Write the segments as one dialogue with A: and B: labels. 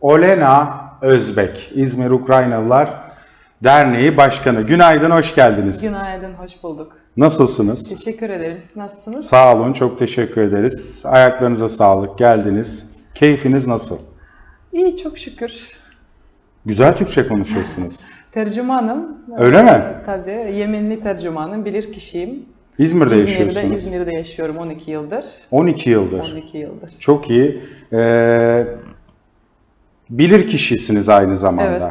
A: Olena Özbek, İzmir Ukraynalılar Derneği Başkanı. Günaydın, hoş geldiniz.
B: Günaydın, hoş bulduk.
A: Nasılsınız?
B: Teşekkür ederiz. Siz nasılsınız?
A: Sağ olun, çok teşekkür ederiz. Ayaklarınıza sağlık, geldiniz. Keyfiniz nasıl?
B: İyi, çok şükür.
A: Güzel Türkçe konuşuyorsunuz.
B: Tercümanım.
A: Öyle mi?
B: Tabii, Yemenli tercümanım, bilir kişiyim.
A: İzmir'de
B: İzmir'de,
A: yaşıyorsunuz.
B: İzmir'de yaşıyorum 12 yıldır.
A: 12 yıldır.
B: 12 yıldır.
A: Çok iyi. Ee, bilir kişisiniz aynı zamanda.
B: Evet.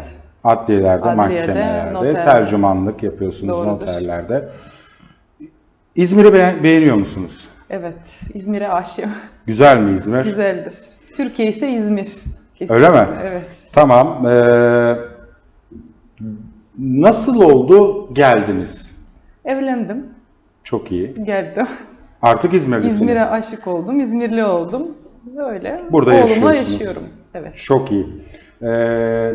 A: Adliyelerde,
B: Adliyede,
A: mahkemelerde,
B: noter.
A: tercümanlık yapıyorsunuz
B: Doğrudur.
A: noterlerde. İzmir'i be- beğeniyor musunuz?
B: Evet, İzmir'e aşığım.
A: Güzel mi İzmir?
B: Güzeldir. Türkiye ise İzmir. Kesinlikle.
A: Öyle mi?
B: Evet.
A: Tamam. ee, nasıl oldu geldiniz?
B: Evlendim,
A: Çok iyi.
B: geldim.
A: Artık İzmirlisiniz.
B: İzmir'e aşık oldum, İzmirli oldum. Böyle.
A: Burada
B: Oğlumla
A: yaşıyorsunuz.
B: yaşıyorum. Evet.
A: Çok iyi. Ee,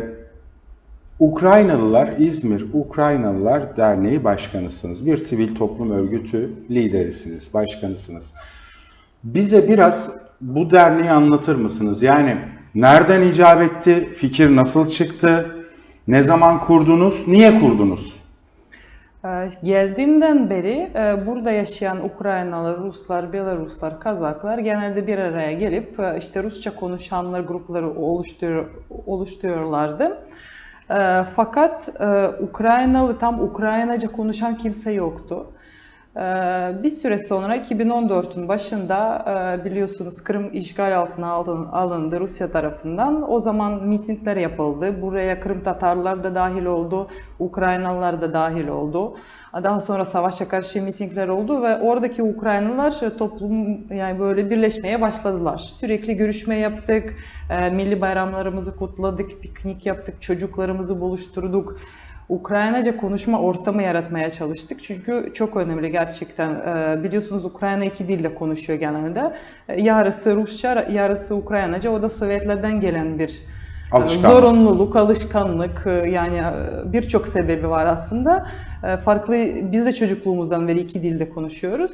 A: Ukraynalılar, İzmir Ukraynalılar Derneği Başkanısınız. Bir sivil toplum örgütü liderisiniz, başkanısınız. Bize biraz bu derneği anlatır mısınız? Yani nereden icap etti, fikir nasıl çıktı, ne zaman kurdunuz, niye kurdunuz?
B: Ee, Geldiğimden beri e, burada yaşayan Ukraynalı, Ruslar, Belaruslar, Kazaklar genelde bir araya gelip e, işte Rusça konuşanlar grupları oluşturuyor, oluşturuyorlardı. E, Fakat Ukraynalı, tam Ukraynaca konuşan kimse yoktu. E, Bir süre sonra 2014'ün başında e, biliyorsunuz Kırım işgal altına alındı Rusya tarafından. O zaman mitingler yapıldı. Buraya Kırım Tatarlar da dahil oldu, Ukraynalılar da dahil oldu. Daha sonra savaşa karşı mitingler oldu ve oradaki Ukraynalılar toplum yani böyle birleşmeye başladılar. Sürekli görüşme yaptık, e, milli bayramlarımızı kutladık, piknik yaptık, çocuklarımızı buluşturduk. Ukraynaca konuşma ortamı yaratmaya çalıştık. Çünkü çok önemli gerçekten. Ee, Biliyorsunuz Ukrayna iki dille konuşuyor genelde. Ee, Yarısı Rusça, yarısı Ukraynaca. O da Sovyetlerden gelen bir e,
A: Alışkanlık.
B: zorunluluk, alışkanlık. e, Yani e, birçok sebebi var aslında. Farklı, biz de çocukluğumuzdan beri iki dilde konuşuyoruz.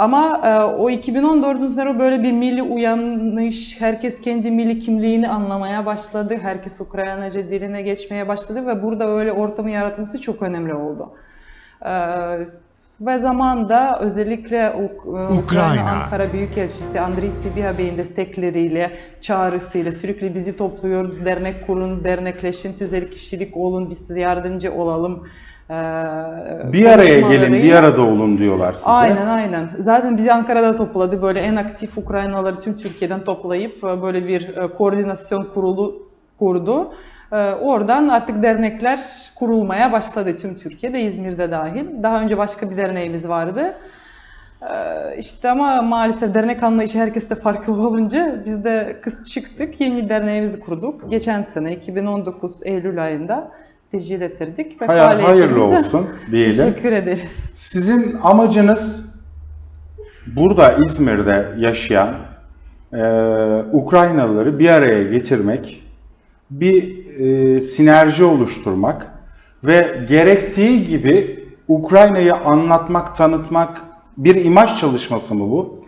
B: Ama e, o 2014'ün sene böyle bir milli uyanış, herkes kendi milli kimliğini anlamaya başladı. Herkes Ukraynaca diline geçmeye başladı ve burada öyle ortamı yaratması çok önemli oldu. E, ve zamanda özellikle Uk- e, Ukrayna
C: Ukrayna.
B: Ankara Büyükelçisi Andriy Sibiha Bey'in destekleriyle, çağrısıyla sürekli bizi topluyor, dernek kurun, dernekleşin, tüzel kişilik olun, biz size yardımcı olalım.
A: Bir araya gelin, bir arada olun diyorlar size.
B: Aynen aynen. Zaten bizi Ankara'da topladı. Böyle en aktif Ukraynalıları tüm Türkiye'den toplayıp böyle bir koordinasyon kurulu kurdu. Oradan artık dernekler kurulmaya başladı tüm Türkiye'de, İzmir'de dahil. Daha önce başka bir derneğimiz vardı. İşte ama maalesef dernek anlayışı herkeste farklı olunca biz de kız çıktık. Yeni derneğimizi kurduk. Geçen sene 2019 Eylül ayında tescil ettirdik. ve
A: Hay- hayırlı olsun diyelim.
B: Teşekkür ederiz.
A: Sizin amacınız burada İzmir'de yaşayan e, Ukraynalıları bir araya getirmek, bir e, sinerji oluşturmak ve gerektiği gibi Ukrayna'yı anlatmak, tanıtmak bir imaj çalışması mı bu?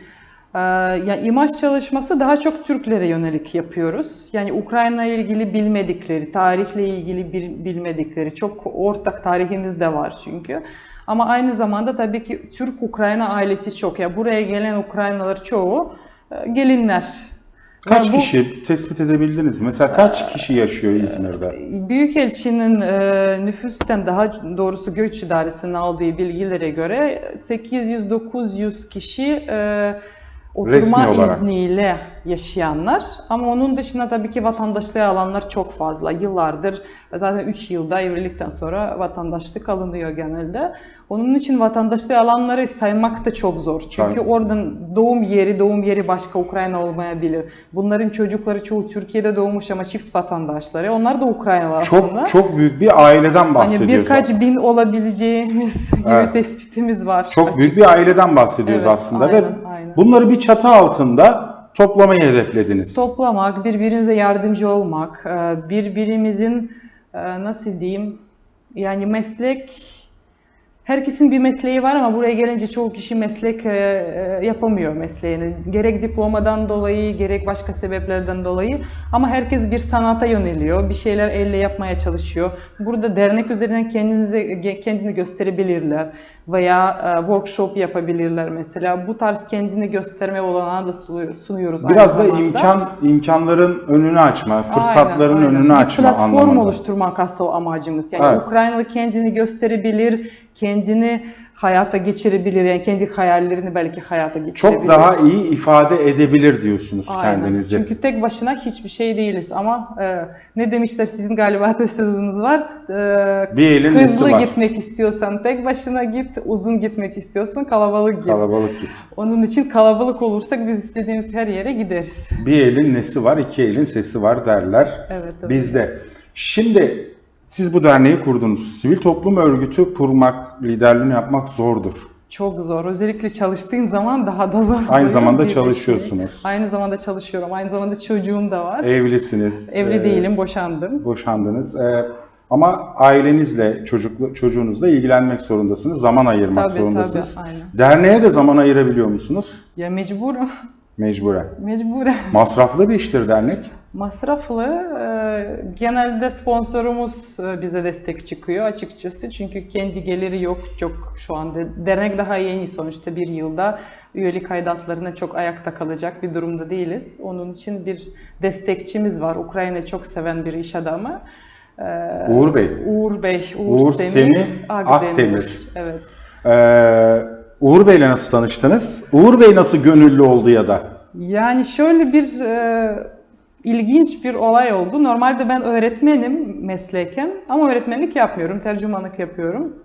B: Ee, Ya imaj çalışması daha çok Türklere yönelik yapıyoruz. Yani Ukrayna ile ilgili bilmedikleri, tarihle ilgili bil- bilmedikleri çok ortak tarihimiz de var çünkü. Ama aynı zamanda tabii ki Türk-Ukrayna ailesi çok. Ya buraya gelen Ukraynalılar çoğu e, gelinler.
A: Kaç
B: bu-
A: kişi tespit edebildiniz? Mesela kaç kişi yaşıyor İzmir'de?
B: Büyükelçinin e, nüfustan daha doğrusu göç idaresinin aldığı bilgilere göre 800-900 kişi e,
A: Resmi
B: oturma
A: olarak.
B: izniyle yaşayanlar. Ama onun dışında tabii ki vatandaşlığı alanlar çok fazla. Yıllardır zaten 3 yılda evlilikten sonra vatandaşlık alınıyor genelde. Onun için vatandaşlığı alanları saymak da çok zor. Çünkü
A: Tabii.
B: oradan doğum yeri, doğum yeri başka Ukrayna olmayabilir. Bunların çocukları çoğu Türkiye'de doğmuş ama çift vatandaşları. Onlar da Ukraynalı aslında.
A: Çok çok büyük bir aileden
B: Hani
A: bahsediyoruz.
B: birkaç bin olabileceğimiz gibi
A: Evet.
B: tespitimiz var.
A: Çok büyük bir aileden bahsediyoruz
B: Evet,
A: aslında ve
B: aynen, aynen.
A: Bunları bir çatı altında toplamayı hedeflediniz.
B: Toplamak, birbirimize yardımcı olmak, e, birbirimizin e, nasıl diyeyim yani meslek Herkesin bir mesleği var ama buraya gelince çoğu kişi meslek e, yapamıyor mesleğini. Gerek diplomadan dolayı, gerek başka sebeplerden dolayı. Ama herkes bir sanata yöneliyor, bir şeyler elle yapmaya çalışıyor. Burada dernek üzerinden kendinizi kendini gösterebilirler veya e, workshop yapabilirler mesela. Bu tarz kendini gösterme olanağı da sunu- sunuyoruz
A: Biraz da
B: zamanda.
A: imkan imkanların önünü açma, fırsatların
B: Aynen, aynen.
A: önünü açma
B: platform
A: anlamında.
B: oluşturmak asıl amacımız. Yani
A: Evet.
B: Ukraynalı kendini gösterebilir, kendini hayata geçirebilir. Yani kendi hayallerini belki hayata geçirebilir.
A: Çok daha iyi ifade edebilir diyorsunuz
B: Aynen.
A: kendinizi.
B: Çünkü tek başına hiçbir şey değiliz ama e, ne demişler sizin galiba da sözünüz var. E,
A: Bir elin
B: hızlı
A: var?
B: gitmek istiyorsan tek başına git, uzun gitmek istiyorsan kalabalık git.
A: Kalabalık git.
B: Onun için kalabalık olursak biz istediğimiz her yere gideriz.
A: Bir elin nesi var, iki elin sesi var derler
B: evet.
A: bizde. Şimdi siz bu derneği kurdunuz. Sivil toplum örgütü kurmak, liderliğini yapmak zordur.
B: Çok zor. Özellikle çalıştığın zaman daha da zor.
A: Aynı zamanda çalışıyorsunuz.
B: şey. Aynı zamanda çalışıyorum. Aynı zamanda çocuğum da var.
A: Evlisiniz.
B: Evli
A: e,
B: değilim, boşandım.
A: Boşandınız. E, ama ailenizle, çocuklu, çocuğunuzla ilgilenmek zorundasınız. Zaman ayırmak
B: Tabii,
A: zorundasınız.
B: tabii, aynen.
A: Derneğe de zaman ayırabiliyor musunuz?
B: Ya mecburum.
A: Mecburen.
B: Mecburen.
A: Masraflı bir iştir dernek.
B: Masraflı. e, genelde sponsorumuz e, bize destek çıkıyor açıkçası. Çünkü kendi geliri yok çok şu anda. Dernek daha yeni sonuçta bir yılda. Üyelik aidatlarına çok ayakta kalacak bir durumda değiliz. Onun için bir destekçimiz var. Ukrayna'yı çok seven bir iş adamı. E,
A: Uğur Bey.
B: Uğur Bey, Uğur,
A: Uğur
B: Semih,
A: Semih
B: Akdemir.
A: Akdemir.
B: Evet.
A: Ee, Uğur Bey'le nasıl tanıştınız? Uğur Bey nasıl gönüllü oldu ya da?
B: Yani şöyle bir e, ilginç bir olay oldu. Normalde ben öğretmenim mesleken ama öğretmenlik yapmıyorum, tercümanlık yapıyorum.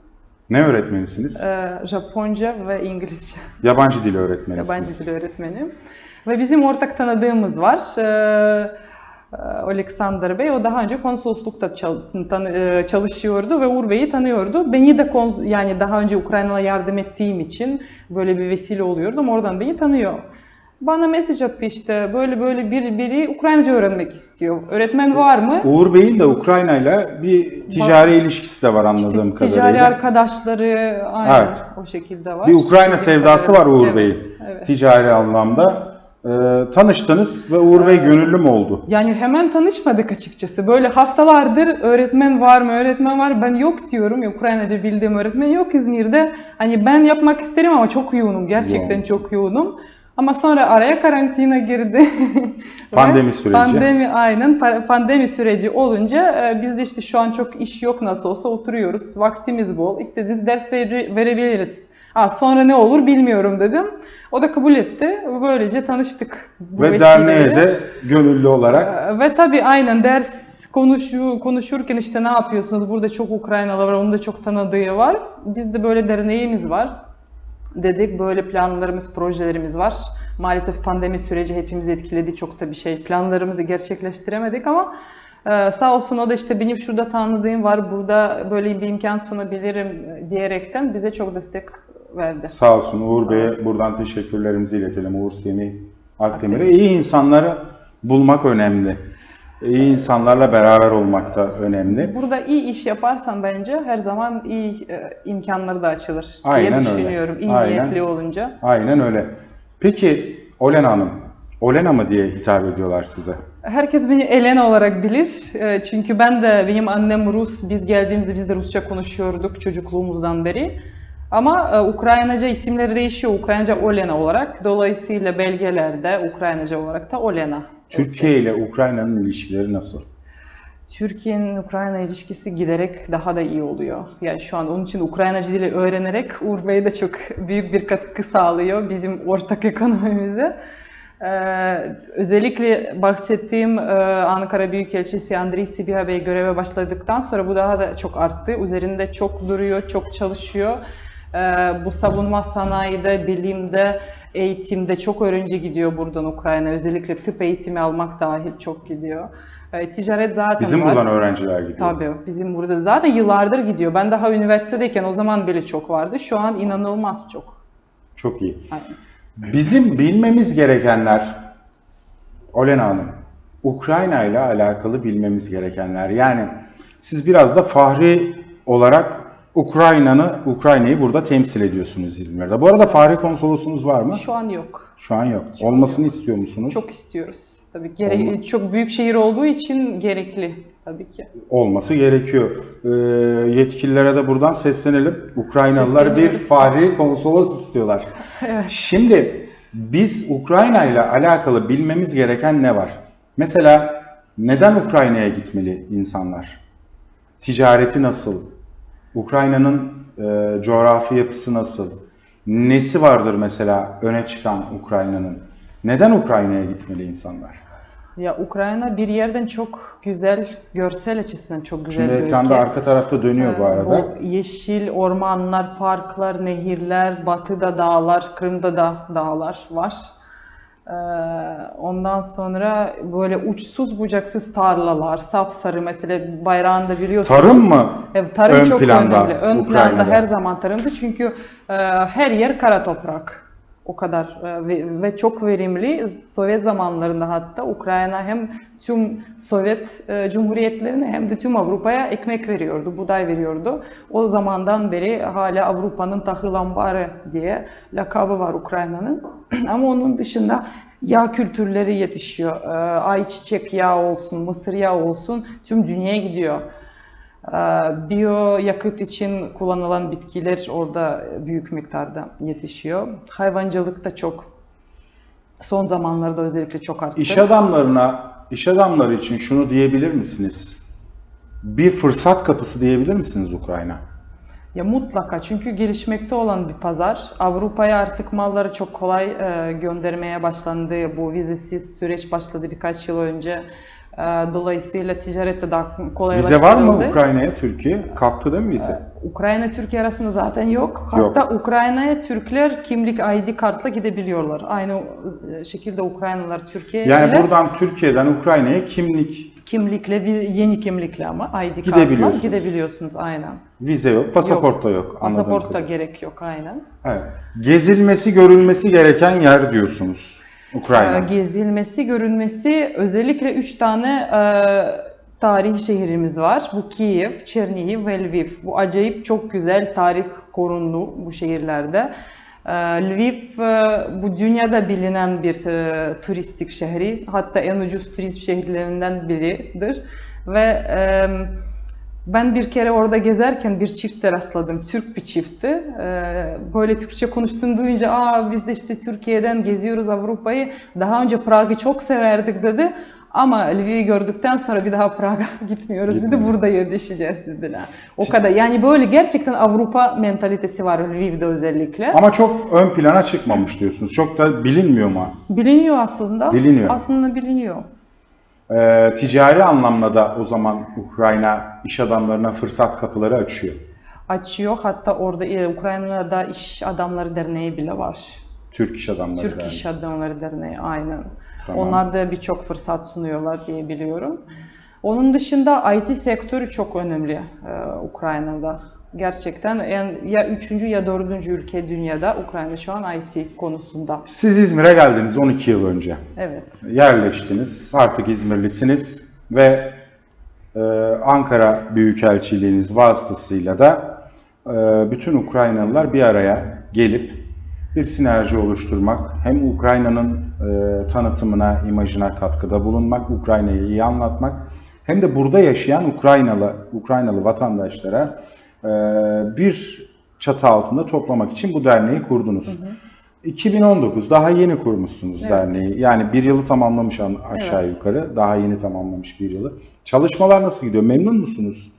A: Ne öğretmenisiniz?
B: E, Japonca ve İngilizce.
A: Yabancı dil öğretmenisiniz.
B: Yabancı dil öğretmenim. Ve bizim ortak tanıdığımız var. E, Alexander Bey, o daha önce konsoloslukta e, çalışıyordu ve Uğur Bey'i tanıyordu. Beni de yani daha önce Ukrayna'ya yardım ettiğim için böyle bir vesile oluyordum. Oradan beni tanıyor. Bana mesaj attı işte böyle böyle bir biri Ukraynaca öğrenmek istiyor. Öğretmen var mı?
A: Uğur Bey'in de Ukrayna'yla bir ticari ilişkisi de var anladığım
B: İşte ticari
A: kadarıyla.
B: arkadaşları aynen
A: Evet.
B: o şekilde var.
A: Bir Ukrayna sevdası var. Uğur
B: Evet,
A: Bey'in.
B: evet.
A: Ticari anlamda. Ee, tanıştınız ve Uğur Bey gönüllü mü oldu?
B: Yani hemen tanışmadık açıkçası. Böyle haftalardır öğretmen var mı, öğretmen var. Ben yok diyorum. Ya, Ukraynaca bildiğim öğretmen yok İzmir'de. Hani ben yapmak isterim ama çok yoğunum. Gerçekten
A: Yoğun.
B: çok yoğunum. Ama sonra araya karantina girdi.
A: Pandemi süreci.
B: Pandemi aynen. Pa- Pandemi süreci olunca e, biz de işte şu an çok iş yok nasıl olsa oturuyoruz. Vaktimiz bol. İstediğiniz ders verebiliriz. Ha, sonra ne olur bilmiyorum dedim. O da kabul etti. Böylece tanıştık. bu
A: Ve derneğe de gönüllü olarak
B: Ee, Ve tabii aynen ders konuşu, konuşurken işte ne yapıyorsunuz? Burada çok Ukraynalı var, onun da çok tanıdığı var. Bizde böyle derneğimiz var. Dedik böyle planlarımız, projelerimiz var. Maalesef pandemi süreci hepimizi etkiledi. Çok da bir şey planlarımızı gerçekleştiremedik ama e, sağ olsun o da işte benim şurada tanıdığım var, burada böyle bir imkan sunabilirim diyerekten bize çok destek verdi.
A: sağ olsun Uğur Bey'e buradan teşekkürlerimizi iletelim. Uğur Semih Akdemir'e. İyi insanları bulmak önemli. İyi insanlarla beraber olmak da önemli.
B: Burada iyi iş yaparsan bence her zaman iyi e, imkanları da açılır
A: Aynen
B: diye
A: öyle.
B: düşünüyorum. İyi
A: Aynen.
B: niyetli olunca.
A: Aynen öyle. Peki Olena Hanım, Olena mı diye hitap ediyorlar size?
B: Herkes beni Elena olarak bilir. E, Çünkü ben de benim annem Rus. Biz geldiğimizde biz de Rusça konuşuyorduk çocukluğumuzdan beri. Ama e, Ukraynaca isimleri değişiyor. Ukraynaca Olena olarak. Dolayısıyla belgelerde Ukraynaca olarak da Olena.
A: Türkiye ile Ukrayna'nın ilişkileri nasıl?
B: Türkiye'nin Ukrayna ilişkisi giderek daha da iyi oluyor. Yani şu an onun için Ukraynaca dili öğrenerek Uğur Bey de çok büyük bir katkı sağlıyor bizim ortak ekonomimize. Ee, özellikle bahsettiğim e, Ankara Büyükelçisi Andriy Sibiha Bey göreve başladıktan sonra bu daha da çok arttı. Üzerinde çok duruyor, çok çalışıyor. Ee, bu savunma sanayide, bilimde, eğitimde çok öğrenci gidiyor buradan Ukrayna. Özellikle tıp eğitimi almak dahil çok gidiyor. Ee, ticaret zaten
A: Bizim
B: var.
A: buradan öğrenciler gidiyor.
B: Tabii bizim burada zaten yıllardır gidiyor. Ben daha üniversitedeyken o zaman bile çok vardı. Şu an inanılmaz çok.
A: Çok iyi.
B: Aynen.
A: Bizim bilmemiz gerekenler, Olena Hanım, Ukrayna ile alakalı bilmemiz gerekenler. Yani siz biraz da fahri olarak Ukrayna'nı, Ukrayna'yı burada temsil ediyorsunuz İzmir'de. Bu arada Fahri Konsolosunuz var mı?
B: Şu an yok.
A: Şu an yok. Olmasını istiyor musunuz?
B: Çok istiyoruz. Tabii gerek,
A: Olma-
B: çok büyük şehir olduğu için gerekli tabii ki.
A: Olması gerekiyor. Ee, yetkililere de buradan seslenelim. Ukraynalılar bir. Fahri Konsolos istiyorlar.
B: Evet.
A: Şimdi biz Ukrayna ile alakalı bilmemiz gereken ne var? Mesela neden Ukrayna'ya gitmeli insanlar? Ticareti nasıl? Ukrayna'nın e, coğrafi yapısı nasıl? Nesi vardır mesela öne çıkan Ukrayna'nın? Neden Ukrayna'ya gitmeli insanlar?
B: Ya Ukrayna bir yerden çok güzel, görsel açısından çok güzel
A: Şimdi
B: bir
A: ekranda
B: ülke.
A: arka tarafta dönüyor bu
B: Ee,
A: arada.
B: O yeşil ormanlar, parklar, nehirler, batıda dağlar, Kırım'da da dağlar var. Ee, ondan sonra böyle uçsuz bucaksız tarlalar, sapsarı mesela bayrağında biliyorsunuz.
A: Tarım mı?
B: Evet, tarım
A: ön
B: çok
A: planda
B: önemli. Ön
A: Ukrayna'da?
B: planda her zaman tarımdı çünkü e, her yer kara toprak. O kadar e, ve, çok verimli. Sovyet zamanlarında hatta Ukrayna hem tüm Sovyet e, cumhuriyetlerine hem de tüm Avrupa'ya ekmek veriyordu, buğday veriyordu. O zamandan beri hala Avrupa'nın tahıl ambarı diye lakabı var Ukrayna'nın. Ama onun dışında yağ kültürleri yetişiyor. E, ayçiçek yağı olsun, mısır yağı olsun tüm dünyaya gidiyor. Ee, Biyo yakıt için kullanılan bitkiler orada büyük miktarda yetişiyor. Hayvancılık da çok son zamanlarda özellikle çok arttı.
A: İş adamlarına, iş adamları için şunu diyebilir misiniz? Bir fırsat kapısı diyebilir misiniz Ukrayna?
B: Ya mutlaka çünkü gelişmekte olan bir pazar. Avrupa'ya artık malları çok kolay e, göndermeye başlandı. Bu vizesiz süreç başladı birkaç yıl önce. E, dolayısıyla ticaret de daha kolaylaştırıldı.
A: Vize var mı Ukrayna'ya Türkiye? Kalktı değil mi vize?
B: Ukrayna Türkiye arasında zaten yok. Hatta Ukrayna'ya Türkler kimlik ID kartla gidebiliyorlar. Aynı e, şekilde Ukraynalılar Türkiye'ye
A: Yani buradan Türkiye'den Ukrayna'ya kimlik,
B: kimlikle bir- yeni kimlikle ama ID kartla
A: Gidebiliyorsunuz.
B: gidebiliyorsunuz aynen.
A: vize yok, pasaport da yok. anladığım
B: Pasaport da gerek yok aynen.
A: Evet. Gezilmesi, görülmesi gereken yer diyorsunuz Ukrayna.
B: Ee, Gezilmesi, görülmesi özellikle üç tane e, tarihi şehrimiz var. Bu Kiev, Çernihiv ve Lviv. Bu acayip çok güzel tarih korundu bu şehirlerde. Ee, Lviv e, bu dünyada bilinen bir e, turistik şehri. Hatta en ucuz turist şehirlerinden biridir. Ve ben bir kere orada gezerken bir çifte rastladım. Türk bir çiftti. Ee, Böyle Türkçe konuştuğunu duyunca Aa, biz de işte Türkiye'den geziyoruz Avrupa'yı. Daha önce Prag'ı çok severdik dedi. Ama Lviv'i gördükten sonra bir daha Prag'a gitmiyoruz dedi.
A: Gitmiyor.
B: Burada yerleşeceğiz dediler. O kadar. Yani böyle gerçekten Avrupa mentalitesi var Lviv'de özellikle.
A: Ama çok ön plana çıkmamış diyorsunuz. Çok da bilinmiyor mu?
B: Biliniyor aslında.
A: Biliniyor.
B: Aslında biliniyor.
A: Ee, ticari anlamda da o zaman Ukrayna iş adamlarına fırsat kapıları açıyor.
B: Açıyor. Hatta orada e, Ukrayna'da iş adamları derneği bile var.
A: Türk iş adamları.
B: Türk
A: yani.
B: İş Adamları Derneği aynen.
A: Tamam.
B: Onlar da birçok fırsat sunuyorlar diye biliyorum. Onun dışında IT sektörü çok önemli e, Ukrayna'da. Gerçekten en, ya üçüncü ya dördüncü ülke dünyada Ukrayna şu an IT konusunda.
A: Siz İzmir'e geldiniz 12 yıl önce.
B: Evet.
A: Yerleştiniz, artık İzmirlisiniz ve e, Ankara Büyükelçiliğiniz vasıtasıyla da e, bütün Ukraynalılar bir araya gelip bir sinerji oluşturmak, hem Ukrayna'nın e, tanıtımına, imajına katkıda bulunmak, Ukrayna'yı iyi anlatmak, hem de burada yaşayan Ukraynalı Ukraynalı vatandaşlara bir çatı altında toplamak için bu derneği kurdunuz. 2019 daha yeni kurmuşsunuz
B: Evet.
A: derneği. Yani bir yılı tamamlamış aşağı yukarı. Daha yeni tamamlamış bir yılı. Çalışmalar nasıl gidiyor? Memnun musunuz?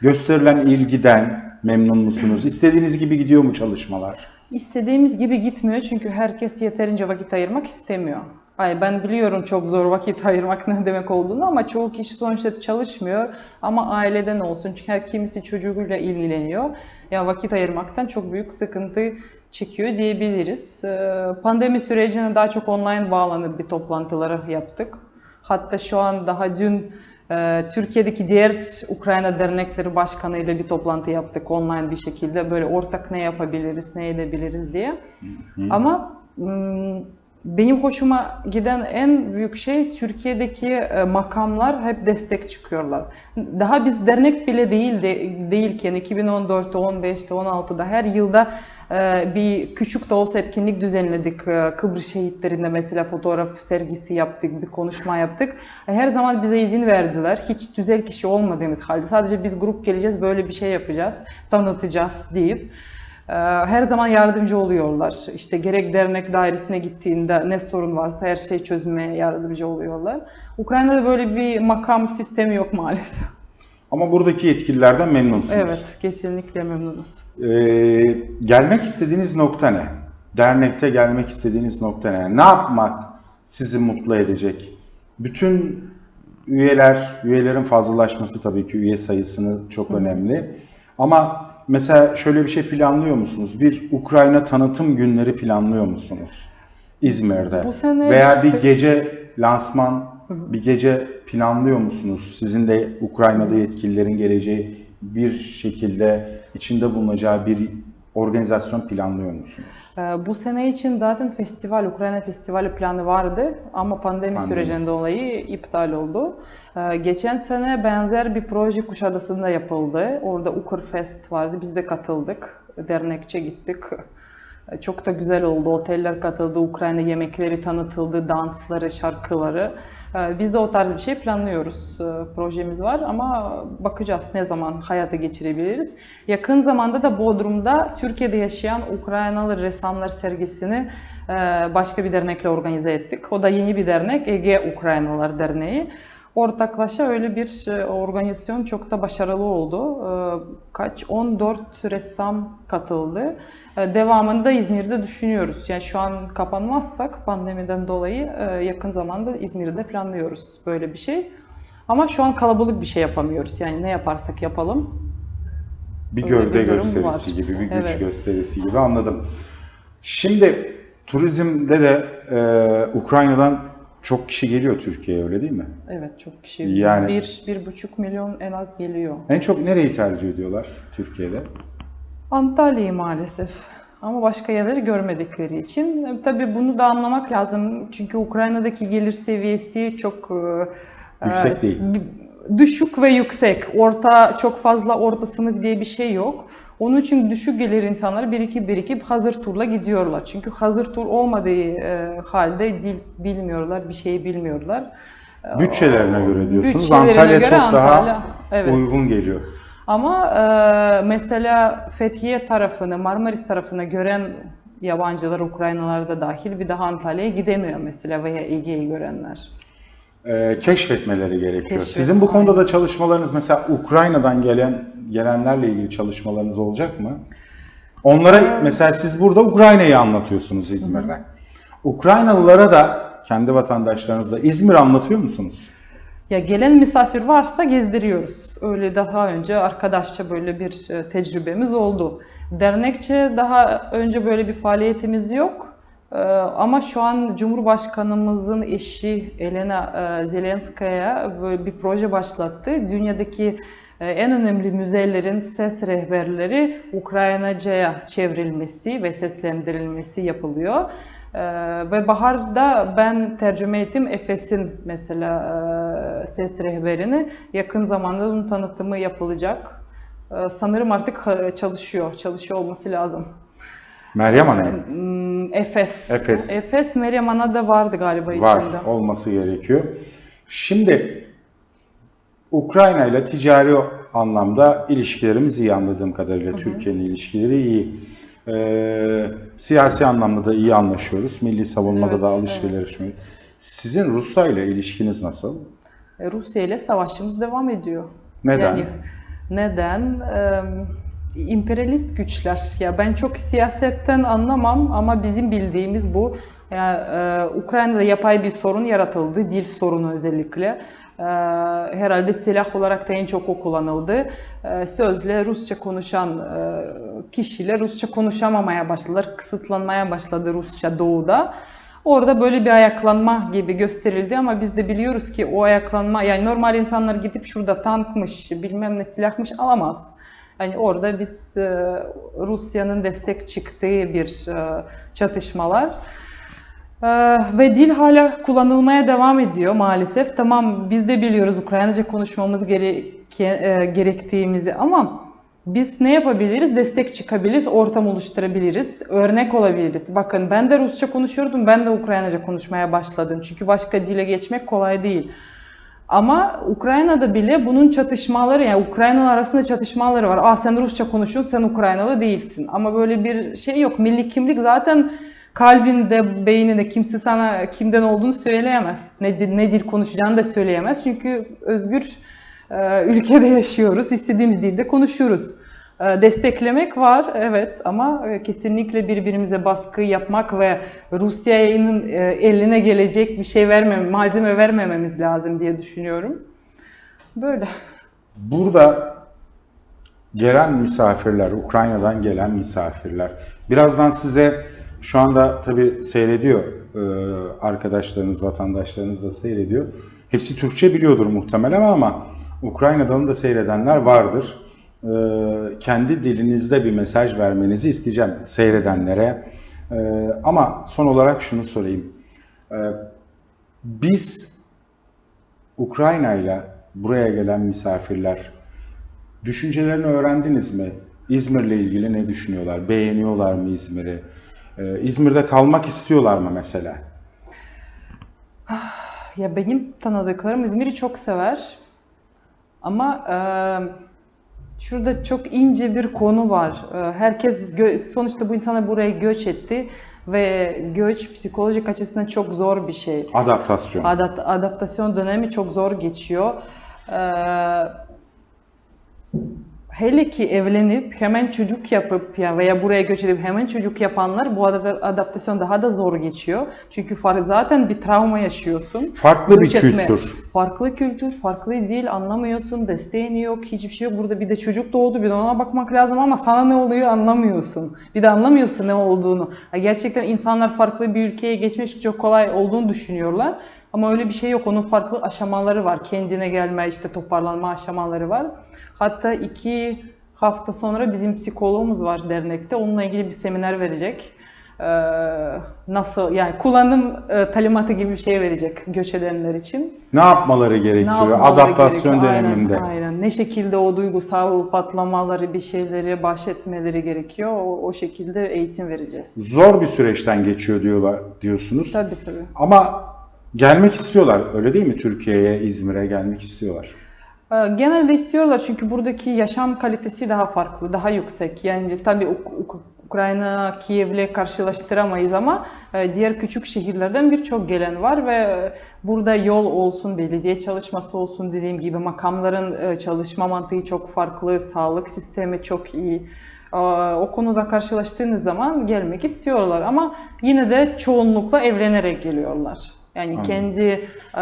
A: Gösterilen ilgiden memnun musunuz? İstediğiniz gibi gidiyor mu çalışmalar?
B: İstediğimiz gibi gitmiyor çünkü herkes yeterince vakit ayırmak istemiyor. Ay ben biliyorum çok zor vakit ayırmak ne demek olduğunu ama çoğu kişi sonuçta çalışmıyor ama aileden olsun çünkü her kimisi çocuğuyla ilgileniyor. Ya vakit ayırmaktan çok büyük sıkıntı çekiyor diyebiliriz. Ee, Pandemi sürecine daha çok online bağlanıp bir toplantıları yaptık. Hatta şu an daha dün e, Türkiye'deki diğer Ukrayna dernekleri başkanı ile bir toplantı yaptık online bir şekilde böyle ortak ne yapabiliriz, ne edebiliriz diye. Ama mm, benim hoşuma giden en büyük şey Türkiye'deki e, makamlar hep destek çıkıyorlar. Daha biz dernek bile değil de, değilken 2014'te, 15'te, 16'da her yılda e, bir küçük de olsa etkinlik düzenledik. E, Kıbrıs şehitlerinde mesela fotoğraf sergisi yaptık, bir konuşma yaptık. Her zaman bize izin verdiler. Hiç tüzel kişi olmadığımız halde sadece biz grup geleceğiz, böyle bir şey yapacağız, tanıtacağız deyip her zaman yardımcı oluyorlar. İşte gerek dernek dairesine gittiğinde ne sorun varsa her şeyi çözmeye yardımcı oluyorlar. Ukrayna'da böyle bir makam sistemi yok maalesef.
A: Ama buradaki yetkililerden memnunsunuz.
B: Evet, kesinlikle memnunuz.
A: Ee, gelmek istediğiniz nokta ne? Dernekte gelmek istediğiniz nokta ne? Ne yapmak sizi mutlu edecek? Bütün üyeler, üyelerin fazlalaşması tabii ki üye sayısını çok önemli. Ama mesela şöyle bir şey planlıyor musunuz? Bir Ukrayna tanıtım günleri planlıyor musunuz? İzmir'de.
B: Bu sene
A: Veya bir gece lansman, bir gece planlıyor musunuz? Sizin de Ukrayna'da yetkililerin geleceği bir şekilde içinde bulunacağı bir organizasyon planlıyor musunuz?
B: Ee, Bu sene için zaten festival, Ukrayna Festivali planı vardı ama pandemi,
A: Pandemi.
B: sürecinden dolayı iptal oldu. Ee, Geçen sene benzer bir proje Kuşadası'nda yapıldı. Orada Ukrfest vardı, biz de katıldık. Dernekçe gittik. Ee, Çok da güzel oldu. Oteller katıldı, Ukrayna yemekleri tanıtıldı, dansları, şarkıları. Ee, Biz de o tarz bir şey planlıyoruz. Ee, Projemiz var ama bakacağız ne zaman hayata geçirebiliriz. Yakın zamanda da Bodrum'da Türkiye'de yaşayan Ukraynalı ressamlar sergisini e, başka bir dernekle organize ettik. O da yeni bir dernek, Ege Ukraynalılar Derneği. Ortaklaşa öyle bir e, organizasyon çok da başarılı oldu. E, Kaç? 14 ressam katıldı. E, Devamını da İzmir'de düşünüyoruz. Yani şu an kapanmazsak pandemiden dolayı yakın zamanda İzmir'de planlıyoruz böyle bir şey. Ama şu an kalabalık bir şey yapamıyoruz. Yani ne yaparsak yapalım.
A: Bir
B: Öyle
A: gövde
B: bir
A: gösterisi
B: var.
A: gibi, bir güç
B: Evet.
A: gösterisi gibi anladım. Şimdi turizmde de e, Ukrayna'dan çok kişi geliyor Türkiye'ye öyle değil mi?
B: Evet çok kişi.
A: Yani-
B: Bir, bir buçuk milyon en az geliyor.
A: En çok nereyi tercih ediyorlar Türkiye'de?
B: Antalya'yı maalesef. Ama başka yerleri görmedikleri için. E, Tabii bunu da anlamak lazım. Çünkü Ukrayna'daki gelir seviyesi çok e,
A: Yüksek
B: e,
A: değil.
B: Düşük ve yüksek. Orta çok fazla orta sınıf diye bir şey yok. Onun için düşük gelir insanlar birikip birikip hazır turla gidiyorlar. Çünkü hazır tur olmadığı e, halde dil bilmiyorlar, bir şey bilmiyorlar. E,
A: Bütçelerine göre diyorsunuz.
B: Bütçelerine
A: Antalya
B: göre
A: çok
B: Antalya,
A: daha
B: evet.
A: uygun geliyor.
B: Ama e, mesela Fethiye tarafını, Marmaris tarafını gören yabancılar, Ukraynalılar da dahil bir daha Antalya'ya gidemiyor mesela veya Ege'yi görenler.
A: E, keşfetmeleri gerekiyor.
B: Keşfet,
A: Sizin bu konuda da çalışmalarınız mesela Ukrayna'dan gelen gelenlerle ilgili çalışmalarınız olacak mı? Onlara mesela siz burada Ukrayna'yı anlatıyorsunuz İzmir'den. Ukraynalılara da kendi vatandaşlarınızla İzmir anlatıyor musunuz?
B: Ya gelen misafir varsa gezdiriyoruz. Öyle daha önce arkadaşça böyle bir e, tecrübemiz oldu. Dernekçe daha önce böyle bir faaliyetimiz yok. E, Ama şu an Cumhurbaşkanımızın eşi Elena e, Zelenskaya böyle bir proje başlattı. Dünyadaki e, en önemli müzelerin ses rehberleri Ukraynaca'ya çevrilmesi ve seslendirilmesi yapılıyor. Ee, ve baharda ben tercüme ettim Efes'in mesela e, ses rehberini. Yakın zamanda bunun tanıtımı yapılacak. Ee, sanırım artık çalışıyor, çalışıyor olması lazım.
A: Meryem Hanım
B: Hmm, Efes.
A: Efes.
B: Efes Meryem Ana'da vardı galiba
A: var,
B: içinde.
A: olması gerekiyor. Şimdi Ukrayna ile ticari anlamda ilişkilerimiz iyi anladığım kadarıyla. Türkiye'nin ilişkileri iyi. Ee, siyasi anlamda da iyi anlaşıyoruz. Milli savunmada
B: Evet,
A: da alışveriş. Sizin Rusya ile ilişkiniz nasıl?
B: E, Rusya ile savaşımız devam ediyor.
A: Neden?
B: Yani neden? Eee, emperyalist güçler. Ya ben çok siyasetten anlamam ama bizim bildiğimiz bu. Ya, e, Ukrayna'da yapay bir sorun yaratıldı, dil sorunu özellikle. E, herhalde silah olarak da en çok o kullanıldı. E, sözle Rusça konuşan e, kişiler Rusça konuşamamaya başladılar, kısıtlanmaya başladı Rusça doğuda. Orada böyle bir ayaklanma gibi gösterildi ama biz de biliyoruz ki o ayaklanma yani normal insanlar gidip şurada tankmış, bilmem ne silahmış alamaz. Yani orada biz e, Rusya'nın destek çıktığı bir e, çatışmalar. Ee, ve dil hala kullanılmaya devam ediyor maalesef. Tamam biz de biliyoruz Ukraynaca konuşmamız e, gerektiğimizi ama biz ne yapabiliriz? Destek çıkabiliriz, ortam oluşturabiliriz, örnek olabiliriz. Bakın ben de Rusça konuşuyordum, ben de Ukraynaca konuşmaya başladım. Çünkü başka dile geçmek kolay değil. Ama Ukrayna'da bile bunun çatışmaları yani Ukraynalı arasında çatışmaları var. Aa sen Rusça konuşuyorsun, sen Ukraynalı değilsin. Ama böyle bir şey yok. Milli kimlik zaten kalbinde, beyninde kimse sana kimden olduğunu söyleyemez. Ne, ne dil konuşacağını da söyleyemez. Çünkü özgür e, ülkede yaşıyoruz. İstediğimiz dilde konuşuyoruz. E, desteklemek var evet ama e, kesinlikle birbirimize baskı yapmak ve Rusya'nın e, eline gelecek bir şey vermem, malzeme vermememiz lazım diye düşünüyorum. Böyle.
A: Burada gelen misafirler, Ukrayna'dan gelen misafirler. Birazdan size şu anda tabii seyrediyor e, arkadaşlarınız, vatandaşlarınız da seyrediyor. Hepsi Türkçe biliyordur muhtemelen ama Ukrayna'dan da seyredenler vardır. E, kendi dilinizde bir mesaj vermenizi isteyeceğim seyredenlere. E, ama son olarak şunu sorayım. E, biz Ukrayna ile buraya gelen misafirler düşüncelerini öğrendiniz mi? İzmir'le ilgili ne düşünüyorlar? Beğeniyorlar mı İzmir'i? Ee, İzmir'de kalmak istiyorlar mı mesela?
B: Ya benim tanıdıklarım İzmir'i çok sever. Ama e, şurada çok ince bir konu var. E, herkes sonuçta bu insanlar buraya göç etti ve göç psikolojik açısından çok zor bir şey.
A: Adaptasyon.
B: Adapt- adaptasyon dönemi çok zor geçiyor. Ee, hele ki evlenip hemen çocuk yapıp ya veya buraya göç edip hemen çocuk yapanlar bu adap- adaptasyon daha da zor geçiyor. Çünkü far- zaten bir travma yaşıyorsun.
A: Farklı bir
B: Göç etme.
A: kültür.
B: Farklı kültür, farklı dil anlamıyorsun, desteğin yok, hiçbir şey yok. Burada bir de çocuk doğdu, bir de ona bakmak lazım ama sana ne oluyor anlamıyorsun. Bir de anlamıyorsun ne olduğunu. Ha, gerçekten insanlar farklı bir ülkeye geçmiş çok kolay olduğunu düşünüyorlar. Ama öyle bir şey yok. Onun farklı aşamaları var. Kendine gelme, işte toparlanma aşamaları var. Hatta iki hafta sonra bizim psikologumuz var dernekte. Onunla ilgili bir seminer verecek. Ee, nasıl yani kullanım e, talimatı gibi bir şey verecek göç edenler için.
A: Ne yapmaları
B: Ne
A: gerekiyor
B: yapmaları
A: adaptasyon
B: gerekiyor? Aynen,
A: döneminde?
B: Aynen, Ne şekilde o duygusal patlamaları, bir şeyleri bahsetmeleri gerekiyor. O, o şekilde eğitim vereceğiz.
A: Zor bir süreçten geçiyor diyorlar diyorsunuz.
B: Tabii tabii.
A: Ama gelmek istiyorlar. Öyle değil mi? Türkiye'ye, İzmir'e gelmek istiyorlar.
B: Ee, Genelde istiyorlar çünkü buradaki yaşam kalitesi daha farklı, daha yüksek. Yani tabii Uk- Uk- Ukrayna, Kiev'le karşılaştıramayız ama e, diğer küçük şehirlerden birçok gelen var ve e, burada yol olsun, belediye çalışması olsun dediğim gibi makamların e, çalışma mantığı çok farklı, sağlık sistemi çok iyi. Ee, O konuda karşılaştığınız zaman gelmek istiyorlar ama yine de çoğunlukla evlenerek geliyorlar. Yani
A: Anladım.
B: kendi e,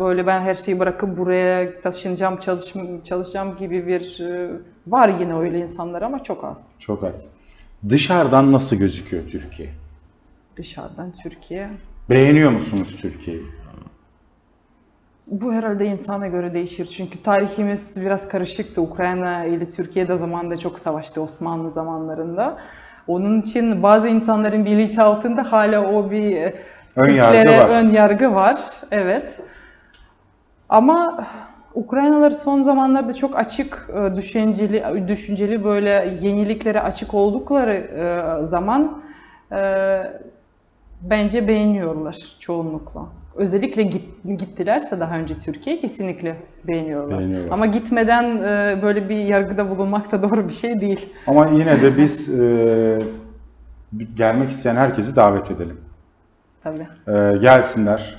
B: böyle ben her şeyi bırakıp buraya taşınacağım, çalış, çalışacağım gibi bir e, var yine öyle insanlar ama çok az.
A: Çok az. Dışarıdan nasıl gözüküyor Türkiye?
B: Dışarıdan Türkiye.
A: Beğeniyor musunuz Türkiye'yi?
B: Bu herhalde insana göre değişir. Çünkü tarihimiz biraz karışıktı. Ukrayna ile Türkiye'de zamanında çok savaştı Osmanlı zamanlarında. Onun için bazı insanların bilinçaltında hala o bir e,
A: Ön
B: Türklere
A: yargı var.
B: ön yargı var. Evet. Ama Ukraynalılar son zamanlarda çok açık, e, düşünceli, düşünceli böyle yeniliklere açık oldukları e, zaman e, bence beğeniyorlar çoğunlukla. Özellikle git- gittilerse daha önce Türkiye kesinlikle beğeniyorlar.
A: Beğeniyorlar.
B: Ama gitmeden böyle bir yargıda bulunmak da doğru bir şey değil.
A: Ama yine de biz gelmek isteyen herkesi davet edelim.
B: Tabii.
A: E, gelsinler.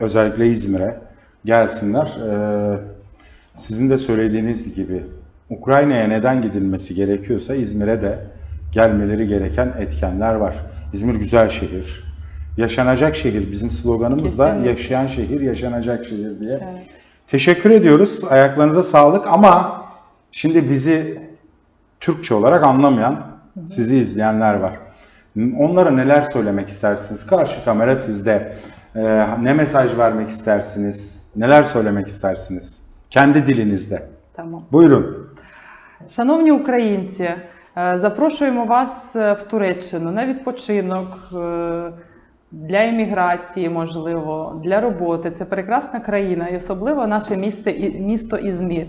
A: Özellikle İzmir'e gelsinler. E, sizin de söylediğiniz gibi Ukrayna'ya neden gidilmesi gerekiyorsa İzmir'e de gelmeleri gereken etkenler var. İzmir güzel şehir. Yaşanacak şehir. Bizim sloganımız da
B: Kesinlikle.
A: yaşayan şehir, yaşanacak şehir diye.
B: Evet.
A: Teşekkür ediyoruz. Ayaklarınıza sağlık ama şimdi bizi Türkçe olarak anlamayan, sizi izleyenler var. Onlara neler söylemek istersiniz? Karşı kamera sizde. Ee, ne mesaj vermek istersiniz? Neler söylemek istersiniz? Kendi dilinizde.
B: Tamam.
A: Buyurun.
B: Шановні українці, е, запрошуємо вас е, в Туреччину на відпочинок. Е, для імміграції, можливо, для роботи. Це прекрасна країна, і особливо наше місто, місто Ізмір.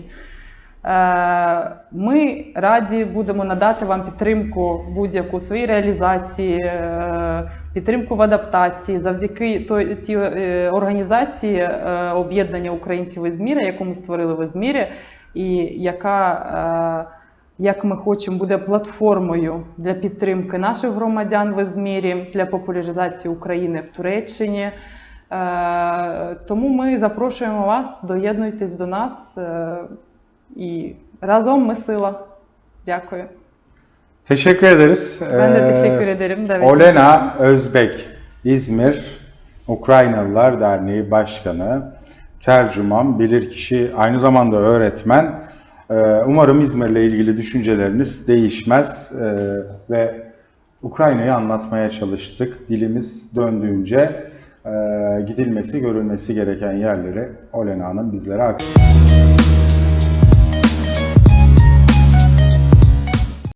B: Е, Ми раді будемо надати вам підтримку будь-яку своїй реалізації, е, підтримку в адаптації завдяки тій е, організації об'єднання українців в Ізмірі, яку ми створили в Ізмірі, і яка, як ми хочемо, буде платформою для підтримки наших громадян в Ізмірі, для популяризації України в Туреччині. Тому ми запрошуємо вас, доєднуйтесь до нас. е, і разом ми сила. Дякую.
A: Teşekkür ederiz.
B: Ben de
A: Ee,
B: teşekkür ederim. Davet
A: Olena Özbek, İzmir Ukraynalılar Derneği Başkanı, tercüman, bilirkişi, aynı zamanda öğretmen. Ee, Umarım İzmir'le ilgili düşünceleriniz değişmez ee, ve Ukrayna'yı anlatmaya çalıştık. Dilimiz döndüğünce e, gidilmesi, görülmesi gereken yerleri Olena Hanım bizlere aktardı.